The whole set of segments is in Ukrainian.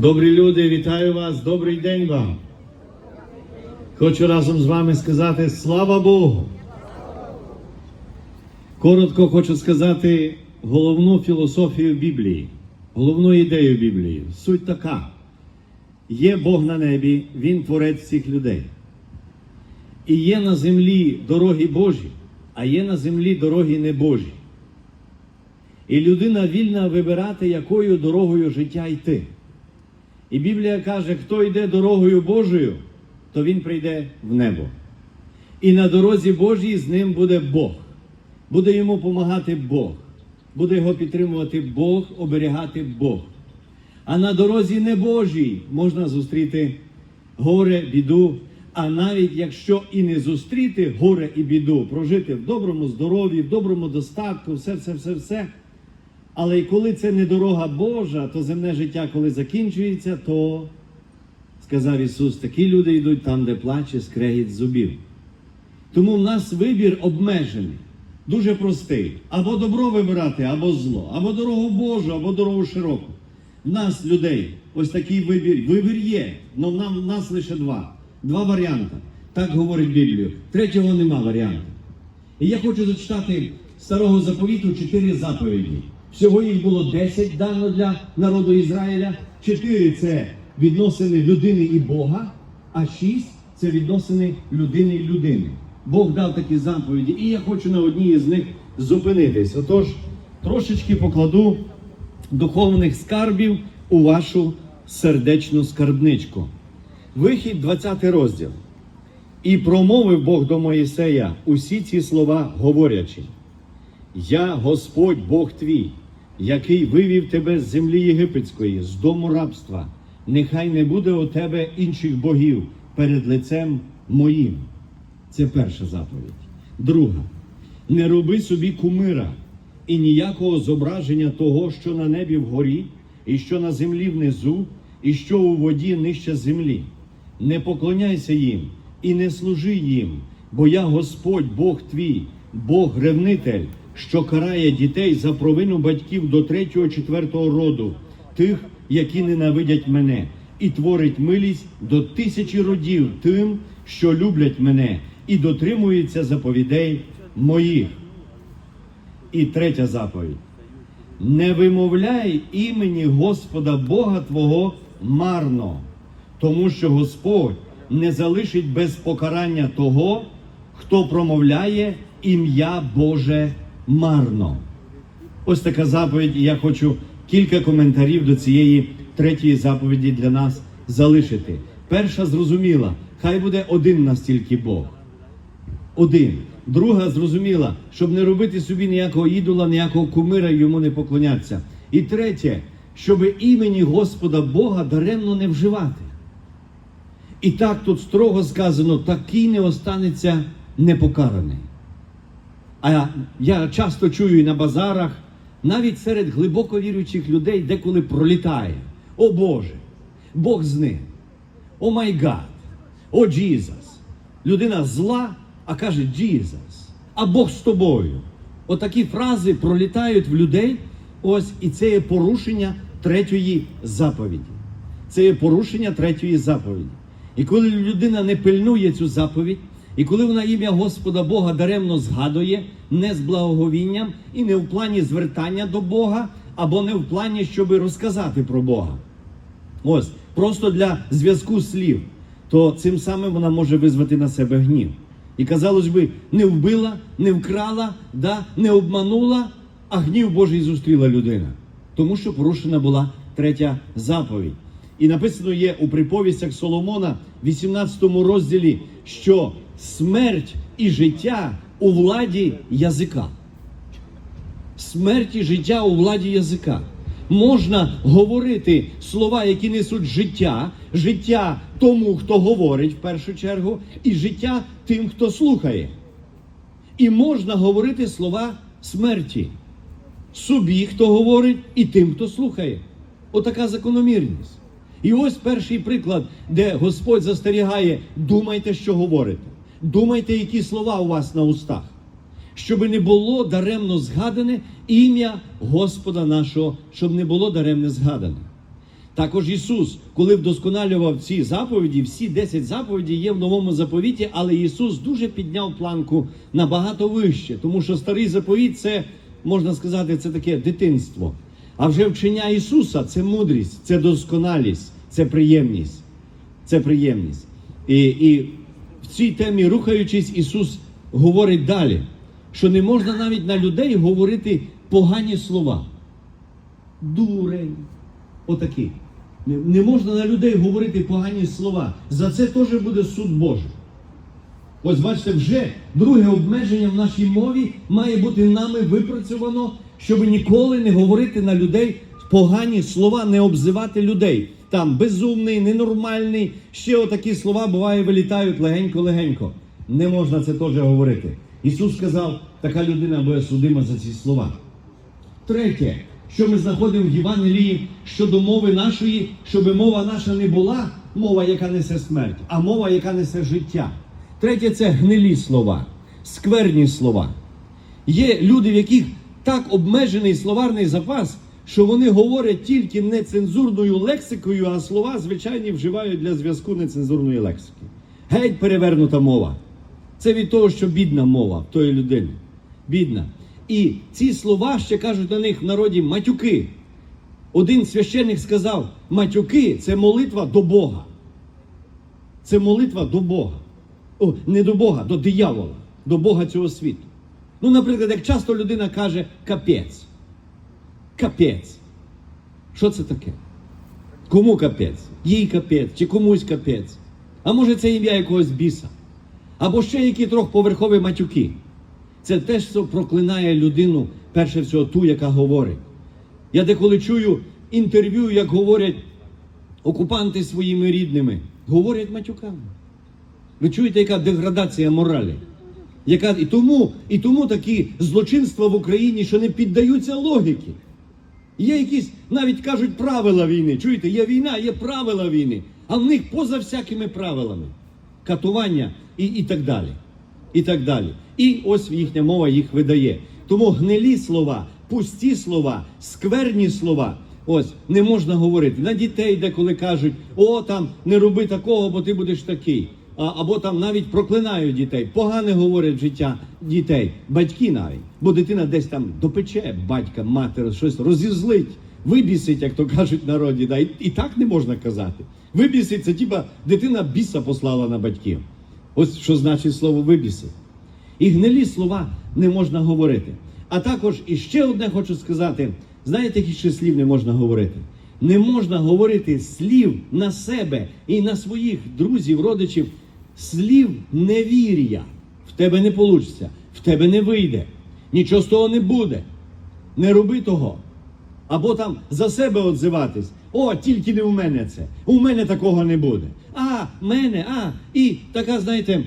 Добрі люди, вітаю вас, добрий день вам. Хочу разом з вами сказати слава Богу. Коротко хочу сказати головну філософію Біблії, головну ідею Біблії. Суть така: є Бог на небі, Він творець всіх людей. І є на землі дороги Божі, а є на землі дороги небожі. І людина вільна вибирати, якою дорогою життя йти. І Біблія каже, хто йде дорогою Божою, то він прийде в небо. І на дорозі Божій з ним буде Бог. Буде йому допомагати Бог. Буде його підтримувати Бог, оберігати Бог. А на дорозі не Божій можна зустріти горе, біду. А навіть якщо і не зустріти горе і біду, прожити в доброму здоров'ї, в доброму достатку, все, все, все, все. Але коли це не дорога Божа, то земне життя, коли закінчується, то, сказав Ісус, такі люди йдуть там, де плаче скрегіт зубів. Тому в нас вибір обмежений, дуже простий. Або добро вибирати, або зло, або дорогу Божу, або дорогу широку. В нас, людей, ось такий вибір. Вибір є, але в нас лише два. Два варіанти. Так говорить Біблію. Третього нема варіанту. І я хочу зачитати старого заповіту чотири заповіді. Всього їх було 10 дано для народу Ізраїля. Чотири це відносини людини і Бога, а шість це відносини людини і людини. Бог дав такі заповіді, і я хочу на одній із них зупинитись. Отож, трошечки покладу духовних скарбів у вашу сердечну скарбничку. Вихід, 20 розділ. І промовив Бог до Моїсея усі ці слова, говорячи: Я Господь Бог твій, який вивів тебе з землі єгипетської, з дому рабства. Нехай не буде у тебе інших богів перед лицем моїм. Це перша заповідь. Друга. Не роби собі кумира і ніякого зображення того, що на небі вгорі, і що на землі внизу, і що у воді нижче землі. Не поклоняйся їм і не служи їм, бо я Господь Бог твій, Бог ревнитель, що карає дітей за провину батьків до третього, четвертого роду, тих, які ненавидять мене, і творить милість до тисячі родів тим, що люблять мене, і дотримуються заповідей моїх. І третя заповідь. Не вимовляй імені Господа Бога Твого марно, тому що Господь не залишить без покарання того, хто промовляє ім'я Боже марно. Ось така заповідь, і я хочу кілька коментарів до цієї третьої заповіді для нас залишити. Перша зрозуміла, хай буде один настільки Бог. Один. Друга зрозуміла, щоб не робити собі ніякого ідола, ніякого кумира йому не поклонятися. І третє, щоб імені Господа Бога даремно не вживати. І так тут строго сказано, такий не останеться непокараний. А я часто чую і на базарах, навіть серед глибоко віруючих людей деколи пролітає. О Боже, Бог з ним. О май гад, о Джізас. Людина зла, а каже Джізас. А Бог з тобою. Отакі фрази пролітають в людей. Ось і це є порушення третьої заповіді. Це є порушення третьої заповіді. І коли людина не пильнує цю заповідь, і коли вона ім'я Господа Бога даремно згадує, не з благоговінням і не в плані звертання до Бога, або не в плані, щоб розказати про Бога. Ось, просто для зв'язку слів, то цим самим вона може визвати на себе гнів. І казалось би, не вбила, не вкрала, да, не обманула, а гнів Божий зустріла людина. Тому що порушена була третя заповідь. І написано є у приповістях Соломона, 18 розділі, що смерть і життя у владі язика. Смерть і життя у владі язика. Можна говорити слова, які несуть життя, життя тому, хто говорить в першу чергу, і життя тим, хто слухає. І можна говорити слова смерті собі, хто говорить, і тим, хто слухає. Отака закономірність. І ось перший приклад, де Господь застерігає: думайте, що говорите. Думайте, які слова у вас на устах, щоб не було даремно згадане ім'я Господа нашого, щоб не було даремне згадане. Також Ісус, коли вдосконалював ці заповіді, всі 10 заповідей є в новому заповіті, але Ісус дуже підняв планку набагато вище, тому що старий заповіт це можна сказати, це таке дитинство. А вже вчення Ісуса це мудрість, це досконалість, це приємність. Це приємність. І, і в цій темі, рухаючись, Ісус говорить далі, що не можна навіть на людей говорити погані слова. Дурень. Отакі. Не, не можна на людей говорити погані слова. За це теж буде суд Божий. Ось бачите, вже друге обмеження в нашій мові має бути нами випрацьовано, щоб ніколи не говорити на людей погані слова, не обзивати людей. Там безумний, ненормальний, ще отакі слова буває, вилітають легенько-легенько. Не можна це теж говорити. Ісус сказав, така людина буде судима за ці слова. Третє, що ми знаходимо в Євангелії щодо мови нашої, щоб мова наша не була мова, яка несе смерть, а мова, яка несе життя. Третє це гнилі слова, скверні слова. Є люди, в яких так обмежений словарний запас, що вони говорять тільки нецензурною лексикою, а слова звичайні вживають для зв'язку нецензурної лексики. Геть перевернута мова. Це від того, що бідна мова тої людини. Бідна. І ці слова ще кажуть на них в народі матюки. Один священник сказав: матюки це молитва до Бога. Це молитва до Бога. О, не до Бога, до диявола, до Бога цього світу. Ну, наприклад, як часто людина каже капець. Капець. Що це таке? Кому капець? Їй капець чи комусь капець. А може це ім'я якогось біса? Або ще які трьохповерхові матюки. Це те, що проклинає людину, перше всього, ту, яка говорить. Я деколи чую інтерв'ю, як говорять окупанти своїми рідними, говорять матюками. Ви чуєте, яка деградація моралі? Яка... І, тому, і тому такі злочинства в Україні, що не піддаються логіки. Є якісь, навіть кажуть, правила війни. Чуєте, є війна, є правила війни, а в них поза всякими правилами. Катування і, і так далі. І так далі. І ось їхня мова їх видає. Тому гнилі слова, пусті слова, скверні слова. Ось не можна говорити. На дітей деколи кажуть, о, там не роби такого, бо ти будеш такий. Або там навіть проклинають дітей, погане говорять життя дітей, батьки навіть. Бо дитина десь там допече батька, матір, щось розізлить, вибісить, як то кажуть народі. Да? І, і так не можна казати. Вибісить це типа дитина біса послала на батьків. Ось що значить слово вибісить. І гнилі слова не можна говорити. А також іще одне хочу сказати: знаєте, які ще слів не можна говорити? Не можна говорити слів на себе і на своїх друзів, родичів, слів невір'я. В тебе не вийде, в тебе не вийде, нічого з того не буде. Не роби того. Або там за себе отзиватись. О, тільки не у мене це. У мене такого не буде. А, мене, а. І така, знаєте,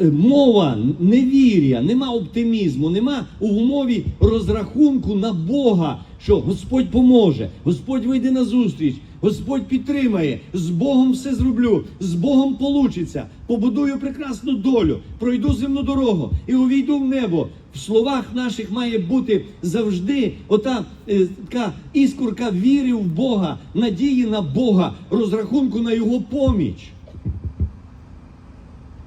е, мова невір'я, нема оптимізму, нема у мові розрахунку на Бога, що Господь поможе, Господь вийде на зустріч, Господь підтримає, з Богом все зроблю, з Богом получиться, побудую прекрасну долю, пройду земну дорогу і увійду в небо. В словах наших має бути завжди ота е, така іскорка віри в Бога, надії на Бога, розрахунку на Його поміч.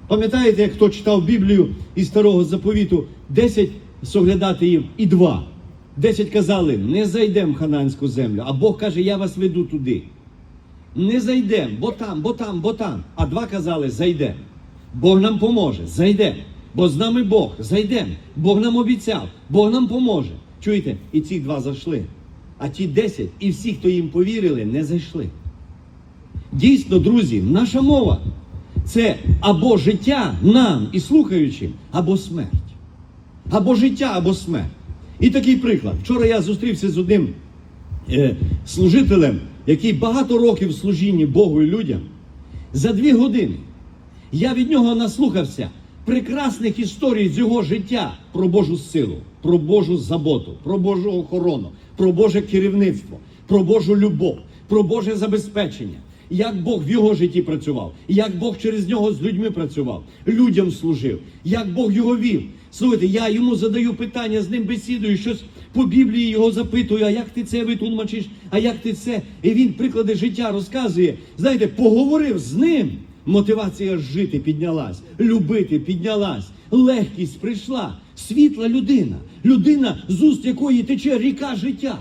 Пам'ятаєте, як хто читав Біблію із старого заповіту, 10 соглядатаїв і 2. 10 казали, не зайдемо в хананську землю, а Бог каже, я вас веду туди. Не зайдемо, бо там, бо там, бо там. А два казали, зайдемо. Бог нам поможе, зайдемо. Бо з нами Бог, зайдемо. Бог нам обіцяв, Бог нам поможе. Чуєте? І ці два зайшли. А ті 10 і всі, хто їм повірили, не зайшли. Дійсно, друзі, наша мова це або життя нам і слухаючим, або смерть. Або життя, або смерть. І такий приклад. Вчора я зустрівся з одним е, служителем, який багато років в служінні Богу і людям. За дві години я від нього наслухався прекрасних історій з його життя про Божу силу, про Божу заботу, про Божу охорону, про Боже керівництво, про Божу любов, про Боже забезпечення. Як Бог в його житті працював, як Бог через нього з людьми працював, людям служив, як Бог його вів. Слухайте, я йому задаю питання, з ним бесідую, щось по Біблії його запитую, а як ти це витулмачиш, а як ти це? І він приклади життя розказує. Знаєте, поговорив з ним. Мотивація жити піднялась, любити піднялась, легкість прийшла, світла людина, людина, з уст якої тече ріка життя.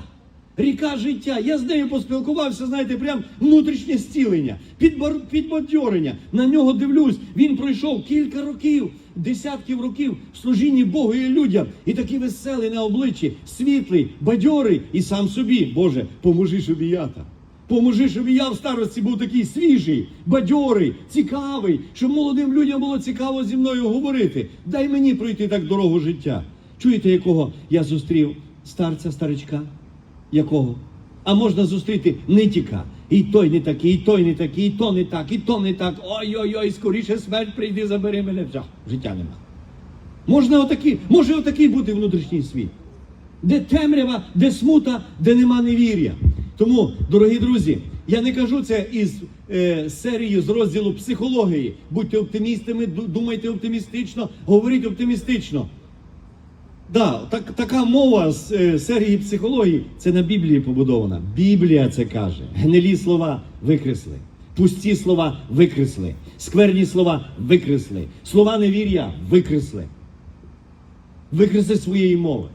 Ріка життя. Я з нею поспілкувався, знаєте, прям внутрішнє зцілення, підбор, підбадьорення. На нього дивлюсь. Він пройшов кілька років, десятків років в служінні Богу і людям. І такий веселий на обличчі, світлий, бадьорий і сам собі. Боже, поможи, щоб і я так. Поможи, щоб і я в старості був такий свіжий, бадьорий, цікавий, щоб молодим людям було цікаво зі мною говорити. Дай мені пройти так дорогу життя. Чуєте, якого я зустрів старця, старичка? Якого? А можна зустріти нитіка. І той не такий, і той не такий, і то не так, і то не так. Ой-ой-ой, скоріше смерть прийди, забери мене. Все, життя нема. Можна отакий, може отакий бути внутрішній світ. Де темрява, де смута, де нема невір'я. Тому, дорогі друзі, я не кажу це із е, серії з розділу психології. Будьте оптимістами, думайте оптимістично, говоріть оптимістично. Да, так, така мова з е, серії психології це на Біблії побудована. Біблія це каже. Гнилі слова викресли, пусті слова викресли, скверні слова викресли, слова невір'я викресли. Викресли своєї мови.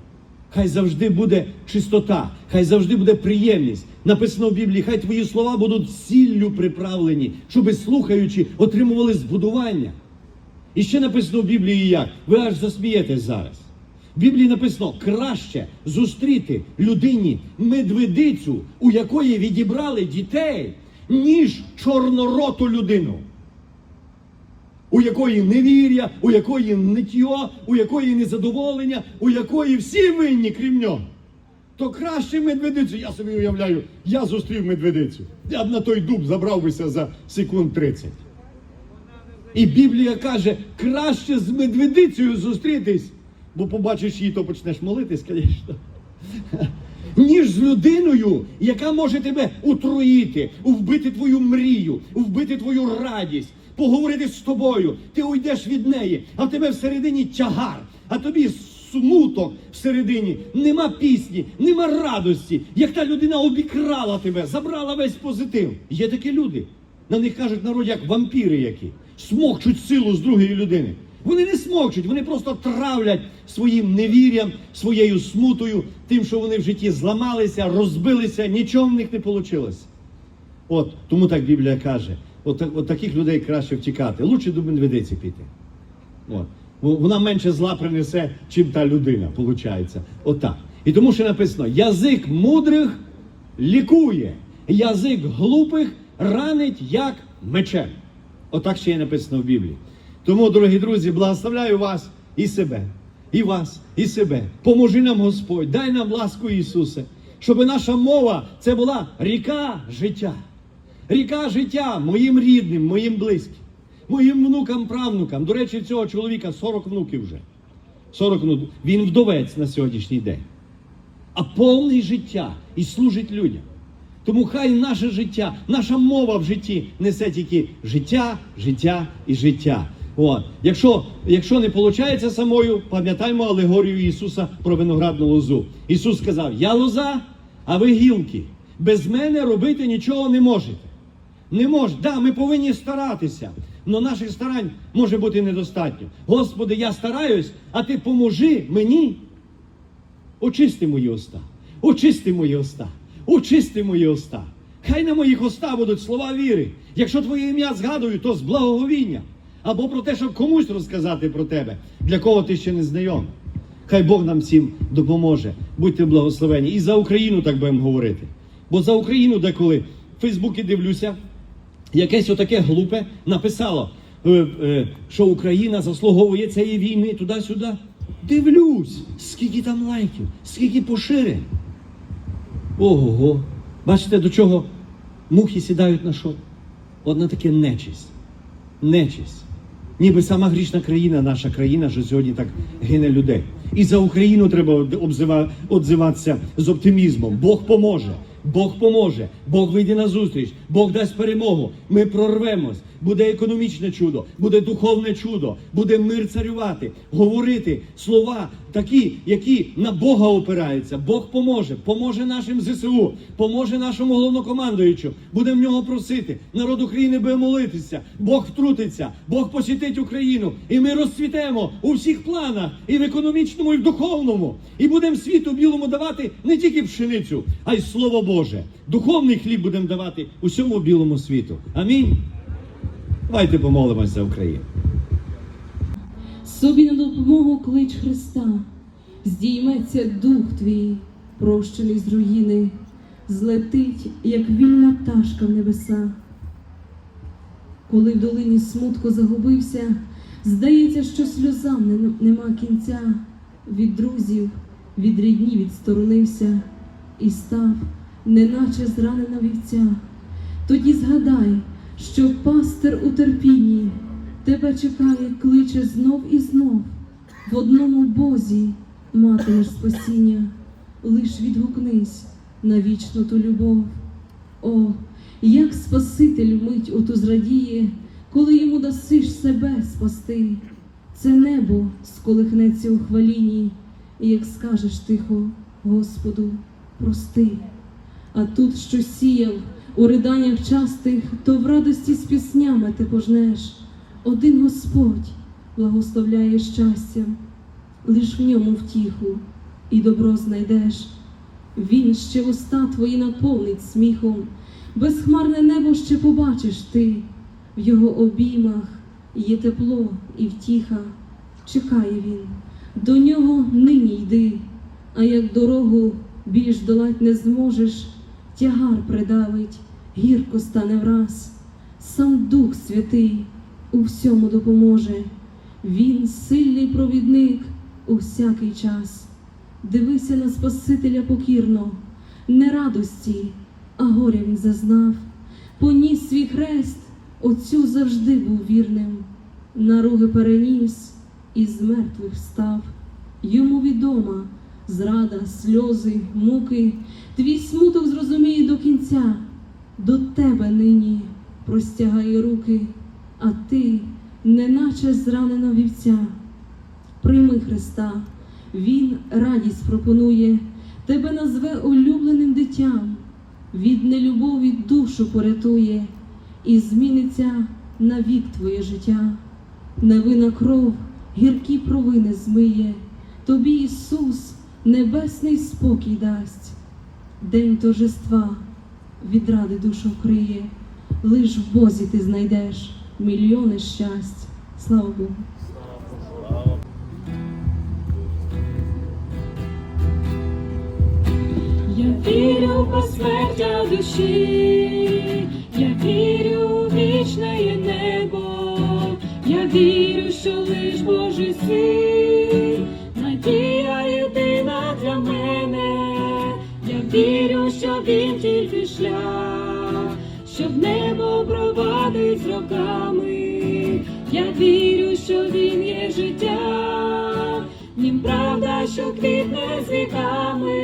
Хай завжди буде чистота, хай завжди буде приємність. Написано в Біблії, хай твої слова будуть сіллю приправлені, щоби слухаючи, отримували збудування. І ще написано в Біблії як? Ви аж засмієтесь зараз. В Біблії написано краще зустріти людині медведицю, у якої відібрали дітей, ніж чорнороту людину. У якої невір'я, у якої ниття, у якої незадоволення, у якої всі винні, крім нього. То краще медведицю, я собі уявляю, я зустрів медведицю. Я б на той дуб забрався за секунд 30. І Біблія каже, краще з медведицею зустрітись, бо побачиш її, то почнеш молитись, звісно. Ніж з людиною, яка може тебе утруїти, вбити твою мрію, вбити твою радість, поговорити з тобою. Ти уйдеш від неї, а в тебе всередині тягар, а тобі смуток всередині, нема пісні, нема радості. Як та людина обікрала тебе, забрала весь позитив. Є такі люди. На них кажуть народ, як вампіри які, смокчуть силу з другої людини. Вони не смокчуть, вони просто травлять своїм невір'ям, своєю смутою, тим, що вони в житті зламалися, розбилися, нічого в них не вийшло. От тому так Біблія каже: от, от таких людей краще втікати. Лучше до медведиці піти. От. Вона менше зла принесе, чим та людина, виходить. Отак. І тому що написано: язик мудрих лікує, язик глупих ранить як мечем. Отак ще є написано в Біблії. Тому, дорогі друзі, благословляю вас і себе, і вас, і себе. Поможи нам, Господь, дай нам ласку Ісусе, щоб наша мова це була ріка життя. Ріка життя моїм рідним, моїм близьким, моїм внукам, правнукам. До речі, цього чоловіка 40 внуків вже. 40 внуків. Він вдовець на сьогоднішній день. А повний життя і служить людям. Тому хай наше життя, наша мова в житті несе тільки життя, життя і життя. От. Якщо, якщо не виходить самою, пам'ятаймо алегорію Ісуса про виноградну лозу. Ісус сказав: Я лоза, а ви гілки. Без мене робити нічого не можете. Не може. Да, ми повинні старатися, але наших старань може бути недостатньо. Господи, я стараюсь, а ти поможи мені Очисти мої уста, очисти мої уста, очисти мої уста. Хай на моїх уста будуть слова віри. Якщо твоє ім'я згадую, то з благоговіння. Або про те, щоб комусь розказати про тебе, для кого ти ще не знайомий. Хай Бог нам всім допоможе. Будьте благословені. І за Україну так будемо говорити. Бо за Україну деколи в Фейсбуці дивлюся, якесь отаке глупе написало, е, е, що Україна заслуговує цієї війни туди-сюди. Дивлюсь, скільки там лайків, скільки поширень. Ого. Бачите, до чого мухи сідають на що? От на таке нечисть. Нечисть. Ніби сама грішна країна, наша країна, що сьогодні так гине людей. І за Україну треба обзива- отзиватися з оптимізмом. Бог поможе. Бог поможе, Бог вийде на зустріч, Бог дасть перемогу. Ми прорвемось. Буде економічне чудо, буде духовне чудо, буде мир царювати, говорити слова такі, які на Бога опираються. Бог поможе, поможе нашим ЗСУ, поможе нашому головнокомандуючу. Будемо в нього просити. Народ України буде молитися. Бог втрутиться, Бог посітить Україну, і ми розцвітемо у всіх планах, і в економічному, і в духовному. І будемо світу білому давати не тільки пшеницю, а й слово Боже. Духовний хліб будемо давати усьому білому світу. Амінь. Давайте помолимося за. Собі на допомогу клич Христа, здійметься дух твій, прощений з руїни, злетить, як вільна пташка в небеса. Коли в долині смутку загубився, здається, що сльозам нема кінця. Від друзів, від рідні відсторонився і став, неначе зранена вівця. Тоді згадай, що пастир у терпінні тебе чекає, кличе знов і знов. В одному Бозі матимеш спасіння, лиш відгукнись на вічну ту любов. О, як Спаситель мить оту зрадіє, коли йому дасиш себе спасти. Це небо сколихнеться у хвалінні, і як скажеш тихо, Господу, прости. А тут, що сіяв у риданнях частих, то в радості з піснями ти пожнеш. Один Господь благословляє щастям, лиш в ньому втіху і добро знайдеш. Він ще уста твої наповнить сміхом, безхмарне небо ще побачиш ти, в його обіймах є тепло і втіха. Чекає він, до нього нині йди, а як дорогу більш долать не зможеш, тягар придавить, гірко стане враз. Сам Дух Святий у всьому допоможе. Він сильний провідник у всякий час. Дивися на Спасителя покірно, не радості, а горя він зазнав. Поніс свій хрест, отцю завжди був вірним. Наруги переніс і з мертвих встав. Йому відома зрада, сльози, муки. Твій смуток зрозуміє до кінця. До тебе нині простягає руки, а ти, неначе зранена вівця. Прийми Христа, Він радість пропонує, тебе назве улюбленим дитям, від нелюбові душу порятує, і зміниться навік твоє життя. Невина кров гіркі провини змиє, тобі Ісус небесний спокій дасть. День торжества від ради душу вкриє, лиш в Бозі ти знайдеш мільйони щастя. Слава Богу. Я вірю в безсмертя душі, я вірю в вічне небо, я вірю, що лиш Божий син, він тільки шлях, що в небо провадить з роками, я вірю, що він є життя, нім правда, що квітне з віками.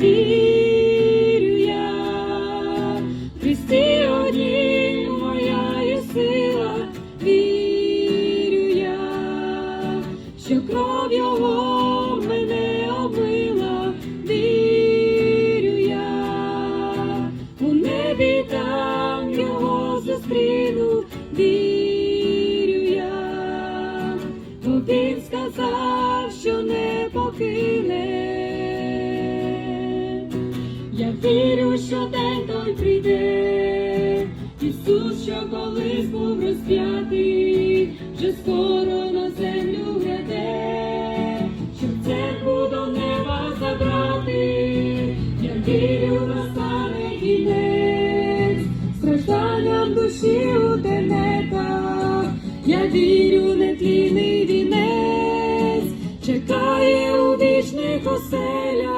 Вірю я, Христі вірю, нетлінний вінець, чекає у вічних оселях.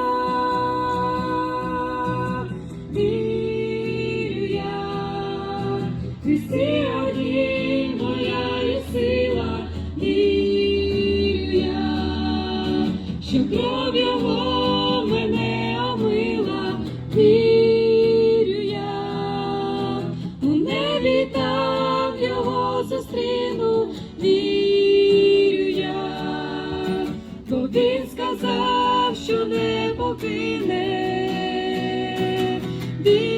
Вірю